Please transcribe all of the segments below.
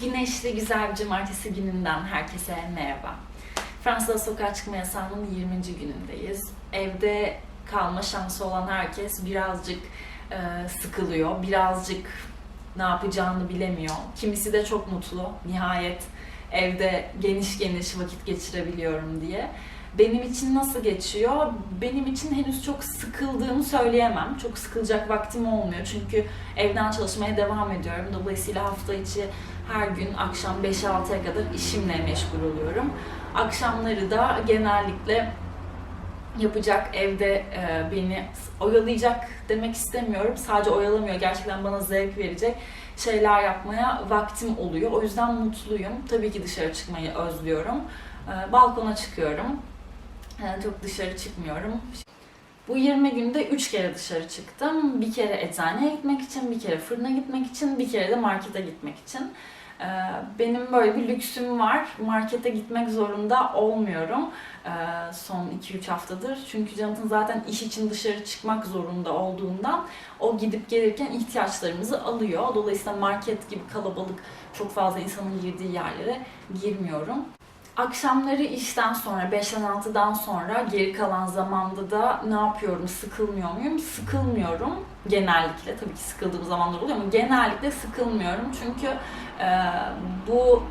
Güneşli güzel bir cumartesi gününden herkese merhaba. Fransa'da sokağa çıkma yasağının 20. günündeyiz. Evde kalma şansı olan herkes birazcık e, sıkılıyor, birazcık ne yapacağını bilemiyor. Kimisi de çok mutlu, nihayet evde geniş geniş vakit geçirebiliyorum diye. Benim için nasıl geçiyor? Benim için henüz çok sıkıldığımı söyleyemem. Çok sıkılacak vaktim olmuyor çünkü evden çalışmaya devam ediyorum. Dolayısıyla hafta içi her gün akşam 5-6'ya kadar işimle meşgul oluyorum. Akşamları da genellikle yapacak evde e, beni oyalayacak demek istemiyorum. Sadece oyalamıyor. Gerçekten bana zevk verecek şeyler yapmaya vaktim oluyor. O yüzden mutluyum. Tabii ki dışarı çıkmayı özlüyorum. E, balkona çıkıyorum. E, çok dışarı çıkmıyorum. Bu 20 günde 3 kere dışarı çıktım. Bir kere eczaneye gitmek için, bir kere fırına gitmek için, bir kere de markete gitmek için. Ee, Benim böyle bir lüksüm var. Markete gitmek zorunda olmuyorum ee, son 2-3 haftadır. Çünkü Jonathan zaten iş için dışarı çıkmak zorunda olduğundan o gidip gelirken ihtiyaçlarımızı alıyor. Dolayısıyla market gibi kalabalık, çok fazla insanın girdiği yerlere girmiyorum. Akşamları işten sonra, 5'ten 6'dan sonra geri kalan zamanda da ne yapıyorum, sıkılmıyor muyum? Sıkılmıyorum. Genellikle, tabii ki sıkıldığım zamanlar oluyor ama genellikle sıkılmıyorum. Çünkü e, bu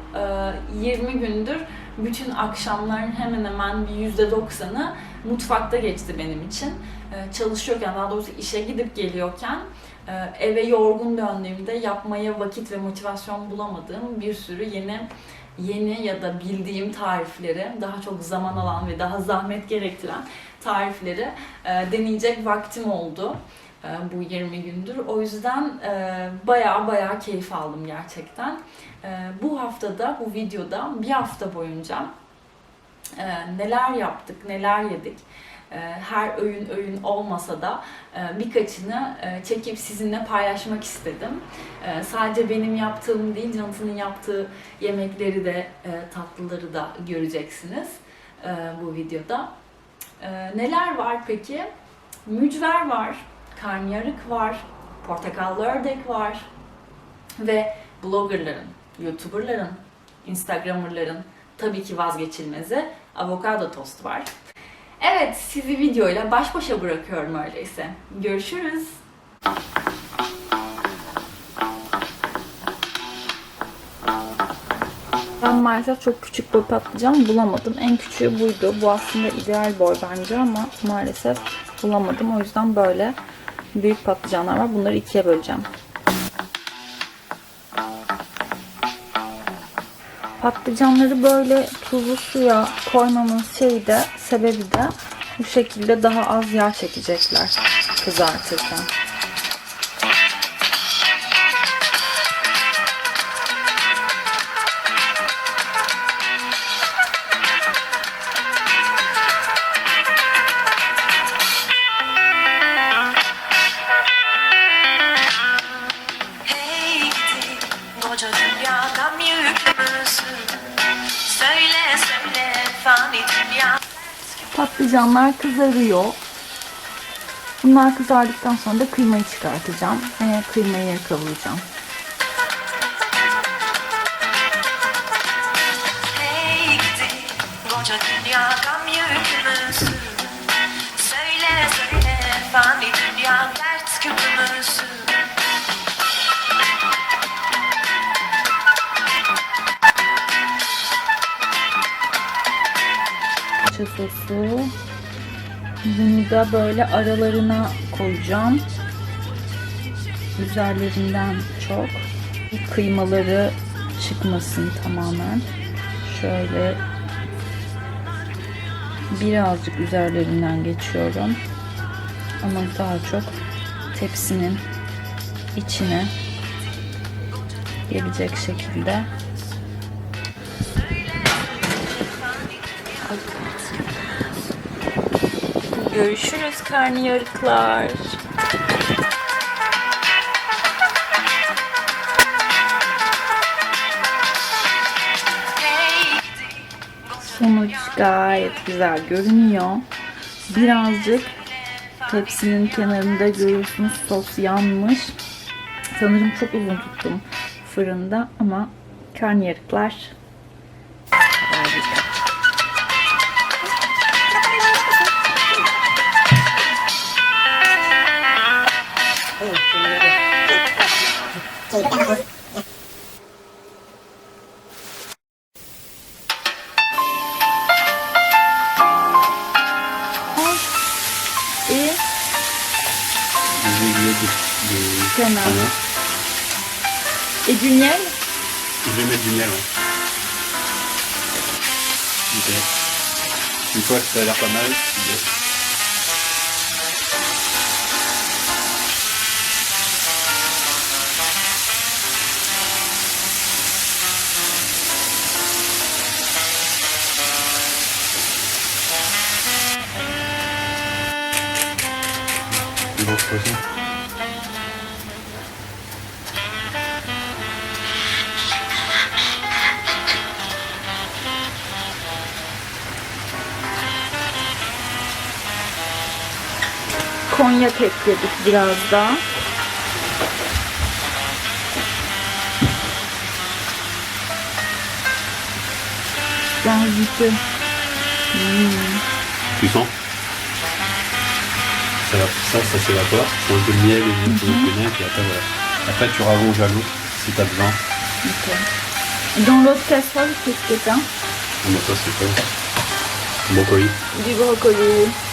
e, 20 gündür bütün akşamların hemen hemen bir %90'ı mutfakta geçti benim için. E, çalışıyorken, daha doğrusu işe gidip geliyorken e, eve yorgun döndüğümde yapmaya vakit ve motivasyon bulamadığım bir sürü yeni yeni ya da bildiğim tarifleri, daha çok zaman alan ve daha zahmet gerektiren tarifleri e, deneyecek vaktim oldu bu 20 gündür. O yüzden e, bayağı bayağı keyif aldım gerçekten. E, bu haftada, bu videoda bir hafta boyunca e, neler yaptık, neler yedik, e, her öğün öğün olmasa da e, birkaçını e, çekip sizinle paylaşmak istedim. E, Sadece benim yaptığım değil, Jonathan'ın yaptığı yemekleri de, e, tatlıları da göreceksiniz e, bu videoda. E, Neler var peki? Mücver var, karnıyarık var, portakallı ördek var ve bloggerların, youtuberların, instagramerların tabii ki vazgeçilmezi avokado tost var. Evet, sizi videoyla baş başa bırakıyorum öyleyse. Görüşürüz. Ben maalesef çok küçük boy patlıcan bulamadım. En küçüğü buydu. Bu aslında ideal boy bence ama maalesef bulamadım. O yüzden böyle büyük patlıcanlar var. Bunları ikiye böleceğim. Patlıcanları böyle tuzlu suya koymamın şeyi de sebebi de bu şekilde daha az yağ çekecekler kızartırken. Patlıcanlar kızarıyor. Bunlar kızardıktan sonra da kıymayı çıkartacağım. Ve kıymayı kavuracağım. Söyle söyle fani dünya dert küpümüzün Salça sosu. Bunu da böyle aralarına koyacağım. Üzerlerinden çok. Kıymaları çıkmasın tamamen. Şöyle birazcık üzerlerinden geçiyorum. Ama daha çok tepsinin içine gelecek şekilde Görüşürüz karnıyarıklar. Sonuç gayet güzel görünüyor. Birazcık tepsinin kenarında görüyorsunuz sos yanmış. Sanırım çok uzun tuttum fırında ama Karnıyarıklar. Et de- Canard. et du miel. Je vais mettre du miel. Ok. Une fois que ça a l'air pas mal, Konyak ekledik biraz da. Garlic. Tu sens? Ça, ça, ça s'évapore. C'est un peu de miel et un peu de cognac, et après voilà. Après tu rallonges à l'eau si t'as besoin. Ok. Dans l'autre casserole, qu'est-ce que t'as? Ah, mais ça c'est quoi Brocoli. Du brocoli.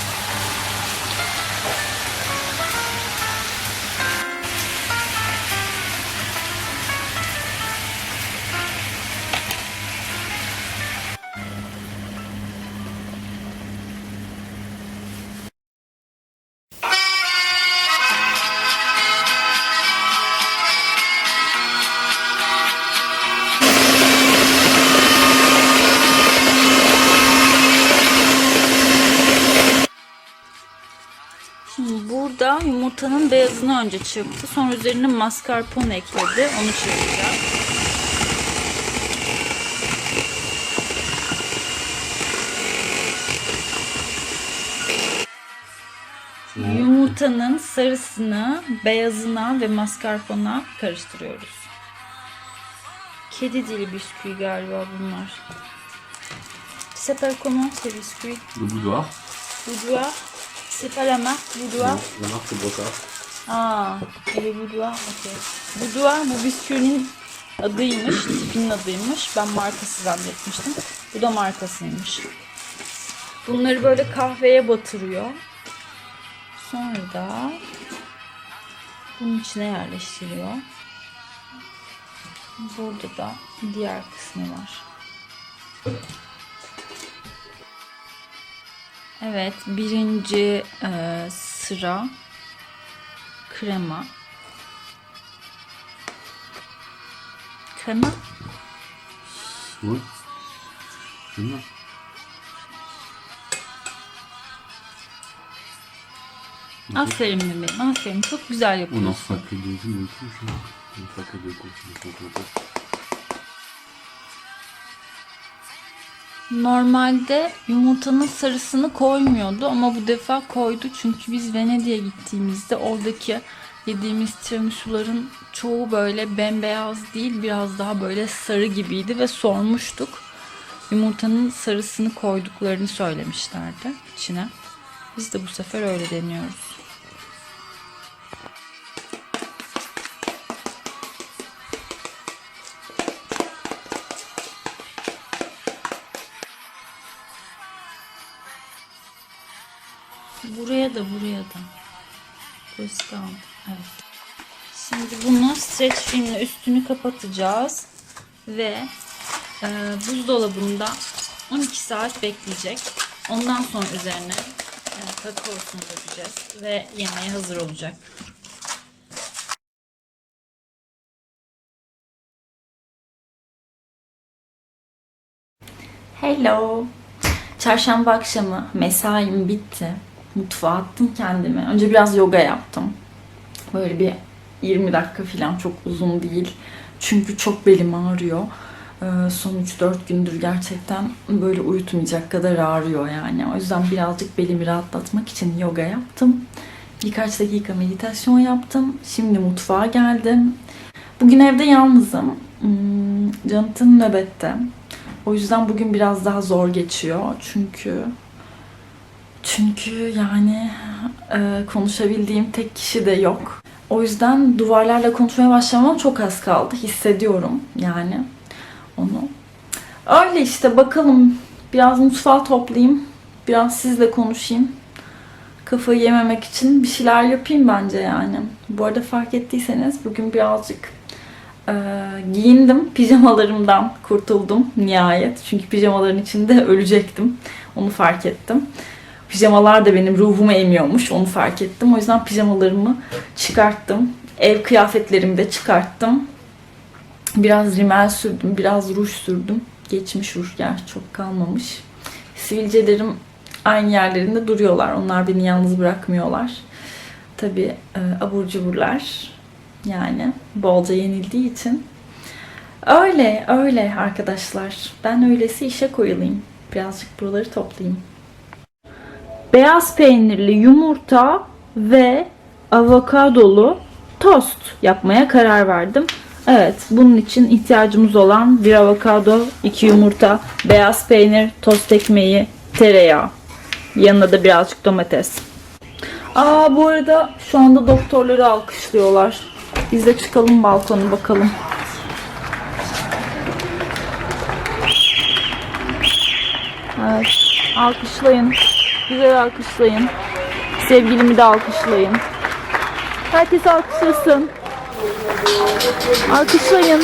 Önce çırptı. Sonra üzerine mascarpone ekledi. Onu çırpacağız. Yumurtanın sarısını beyazına ve mascarpone'a karıştırıyoruz. Kedi dili bisküvi galiba bunlar. S'appelle comment ces biscuits Le boudoir. Boudoir C'est pas la marque Boudoir La marque c'est Brocard. Aa, evet Boudoir, okey. Boudoir bu bisküvinin adıymış, tipinin adıymış. Ben markası zannetmiştim. Bu da markasıymış. Bunları böyle kahveye batırıyor. Sonra da bunun içine yerleştiriyor. Burada da diğer kısmı var. Evet, birinci e, sıra krema. Krema? C'est bien. Aferin bebeğim, aferin. Çok güzel yapıyorsun. que deux jours et tout, ça. On en Normalde yumurtanın sarısını koymuyordu ama bu defa koydu. Çünkü biz Venedik'e gittiğimizde oradaki yediğimiz tiramisuların çoğu böyle bembeyaz değil biraz daha böyle sarı gibiydi ve sormuştuk. Yumurtanın sarısını koyduklarını söylemişlerdi içine. Biz de bu sefer öyle deniyoruz. Buraya da buraya da. Burası kaldı. Evet. Şimdi bunu streç filmle üstünü kapatacağız. Ve e, buzdolabında 12 saat bekleyecek. Ondan sonra üzerine e, kakaosunu dökeceğiz. Ve yemeğe hazır olacak. Hello. Çarşamba akşamı mesaim bitti. Mutfağa attım kendimi. Önce biraz yoga yaptım. Böyle bir 20 dakika falan çok uzun değil. Çünkü çok belim ağrıyor. Ee, Son 3-4 gündür gerçekten böyle uyutmayacak kadar ağrıyor yani. O yüzden birazcık belimi rahatlatmak için yoga yaptım. Birkaç dakika meditasyon yaptım. Şimdi mutfağa geldim. Bugün evde yalnızım. Hmm, Jonathan nöbette. O yüzden bugün biraz daha zor geçiyor. Çünkü çünkü yani e, konuşabildiğim tek kişi de yok. O yüzden duvarlarla konuşmaya başlamam çok az kaldı. Hissediyorum yani onu. Öyle işte bakalım. Biraz mutfağı toplayayım. Biraz sizle konuşayım. Kafayı yememek için bir şeyler yapayım bence yani. Bu arada fark ettiyseniz bugün birazcık e, giyindim. Pijamalarımdan kurtuldum nihayet. Çünkü pijamaların içinde ölecektim. Onu fark ettim. Pijamalar da benim ruhumu emiyormuş. Onu fark ettim. O yüzden pijamalarımı çıkarttım. Ev kıyafetlerimi de çıkarttım. Biraz rimel sürdüm. Biraz ruj sürdüm. Geçmiş ruj gerçi çok kalmamış. Sivilcelerim aynı yerlerinde duruyorlar. Onlar beni yalnız bırakmıyorlar. Tabii e, abur cuburlar yani bolca yenildiği için. Öyle öyle arkadaşlar. Ben öylesi işe koyulayım. Birazcık buraları toplayayım. Beyaz peynirli yumurta ve avokadolu tost yapmaya karar verdim. Evet, bunun için ihtiyacımız olan bir avokado, iki yumurta, beyaz peynir, tost ekmeği, tereyağı. Yanına da birazcık domates. Aa bu arada şu anda doktorları alkışlıyorlar. Biz de çıkalım balkona bakalım. Evet, alkışlayın. Güzel alkışlayın. Sevgilimi de alkışlayın. Herkes alkışlasın. Alkışlayın.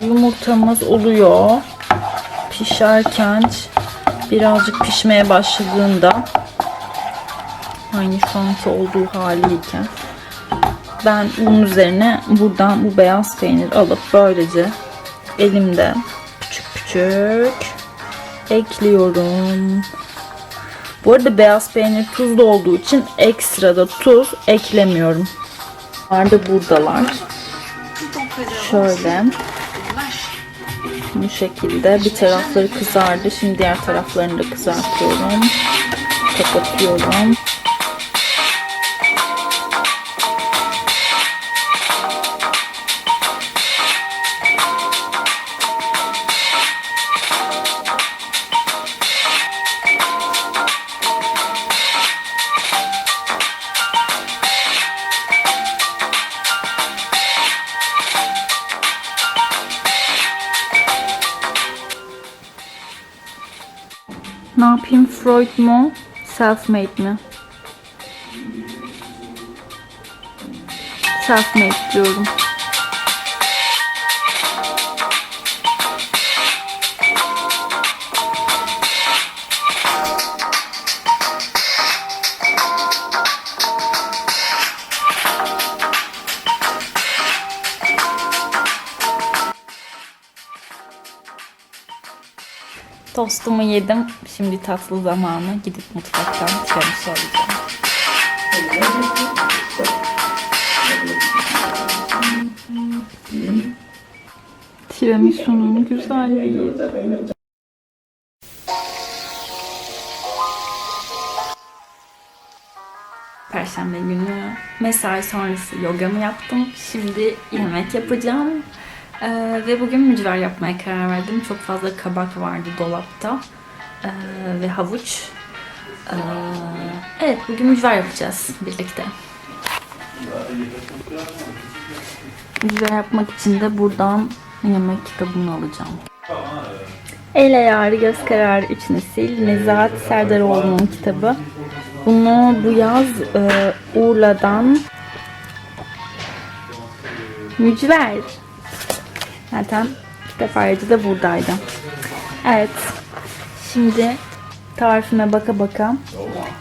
Yumurtamız oluyor. Pişerken birazcık pişmeye başladığında aynı şu anki olduğu haliyken ben bunun üzerine buradan bu beyaz peynir alıp böylece elimde küçük küçük ekliyorum. Bu arada beyaz peynir tuzlu olduğu için ekstra da tuz eklemiyorum. Bunlar da buradalar. Şöyle. Bu şekilde bir tarafları kızardı. Şimdi diğer taraflarını da kızartıyorum. Kapatıyorum. Freud mu? Self-made mi? Self-made diyorum. Tostumu yedim. Şimdi tatlı zamanı. Gidip mutfaktan tiramisu alacağım. Tiramisu'nun güzelliği. Perşembe günü mesai sonrası yogamı yaptım. Şimdi yemek yapacağım. Ee, ve bugün mücver yapmaya karar verdim. Çok fazla kabak vardı dolapta. Ee, ve havuç. Ee, evet bugün mücver yapacağız birlikte. Mücver yapmak için de buradan yemek kitabını alacağım. El ayarı, göz kararı, üç nesil. Nezahat Serdaroğlu'nun kitabı. Bunu bu yaz e, Urla'dan Mücver. Zaten ayrıcı da buradaydı. Evet. Şimdi tarifime baka baka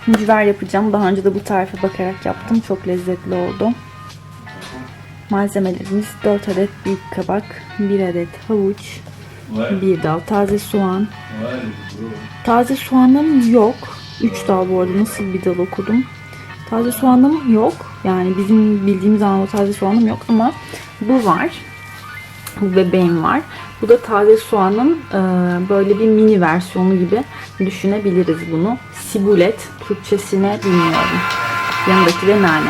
mücver yapacağım. Daha önce de bu tarife bakarak yaptım. Çok lezzetli oldu. Malzemelerimiz 4 adet büyük kabak, 1 adet havuç, bir dal taze soğan. Taze soğanım yok. 3 dal bu arada nasıl bir dal okudum. Taze soğanım yok. Yani bizim bildiğimiz anlamda taze soğanım yok ama bu var. Bu bebeğim var. Bu da taze soğanın e, böyle bir mini versiyonu gibi düşünebiliriz bunu. Sibulet, Türkçesine bilmiyorum. Yanındaki de nane.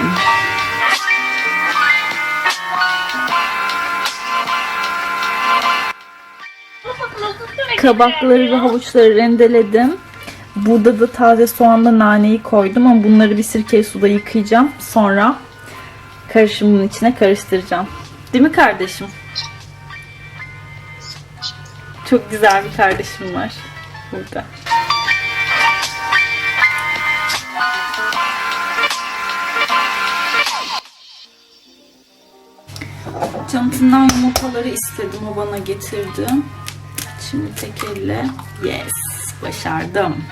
Kabakları ve havuçları rendeledim. Burada da taze soğanla naneyi koydum ama bunları bir sirke suda yıkayacağım. Sonra karışımın içine karıştıracağım. Değil mi kardeşim? Çok güzel bir kardeşim var burada. Cantı'ndan yumurtaları istedim. O bana getirdi. Şimdi tek elle yes başardım.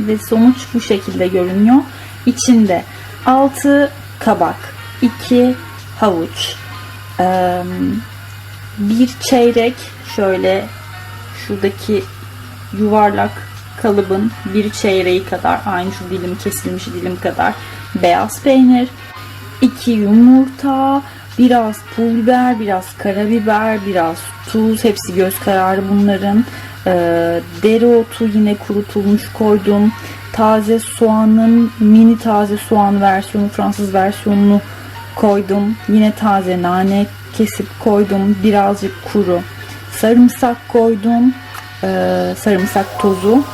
Ve sonuç bu şekilde görünüyor. İçinde 6 kabak, 2 havuç, bir çeyrek şöyle şuradaki yuvarlak kalıbın bir çeyreği kadar aynı şu dilim kesilmiş dilim kadar beyaz peynir, iki yumurta, biraz pul biber, biraz karabiber, biraz tuz, hepsi göz kararı bunların. Ee, dereotu yine kurutulmuş koydum. Taze soğanın mini taze soğan versiyonu, Fransız versiyonunu koydum. Yine taze nane kesip koydum. Birazcık kuru sarımsak koydum. Ee, sarımsak tozu.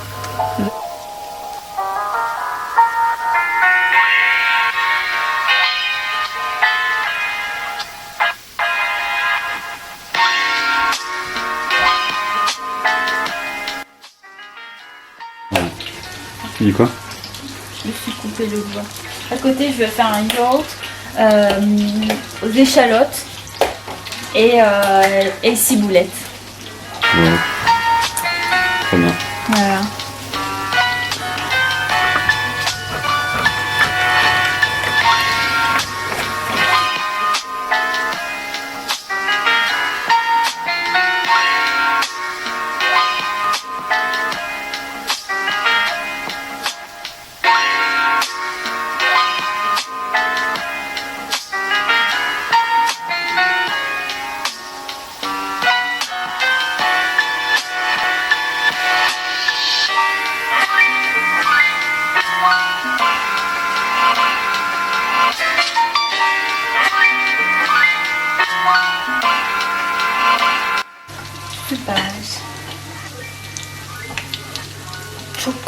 Tu dis quoi? Je suis coupé le doigt. À côté, je vais faire un yaourt euh, aux échalotes et, euh, et ciboulette. 没有，怎么？没有。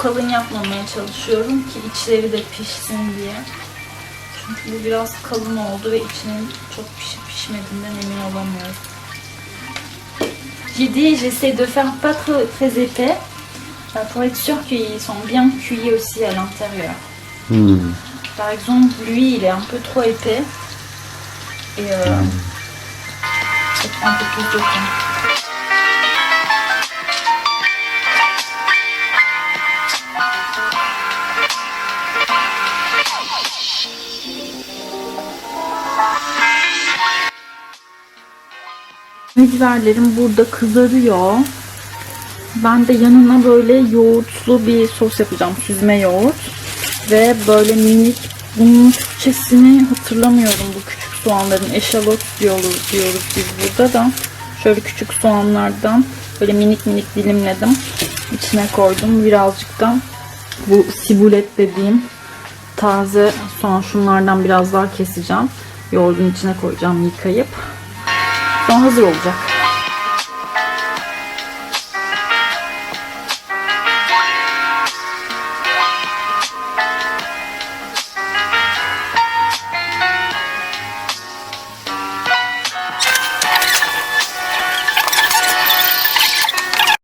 Kalın yapmamaya çalışıyorum ki içleri de pişsin diye. Çünkü bu biraz kalın oldu ve içinin çok pişip pişmediğinden emin olamıyorum. J'ai dit, j'essaie de faire pas trop, très épais euh, pour être sûr qu'ils sont bien cuits aussi à l'intérieur. Hmm. Par exemple, lui, il est un peu trop épais. Et euh, peut-être un peu plus de temps. Biberlerim burada kızarıyor. Ben de yanına böyle yoğurtlu bir sos yapacağım. Süzme yoğurt. Ve böyle minik bunun Türkçesini hatırlamıyorum bu küçük soğanların. Eşalot diyoruz, diyoruz biz burada da. Şöyle küçük soğanlardan böyle minik minik dilimledim. İçine koydum. Birazcık da bu sibulet dediğim taze soğan şunlardan biraz daha keseceğim. Yoğurdun içine koyacağım yıkayıp. Hazır olacak.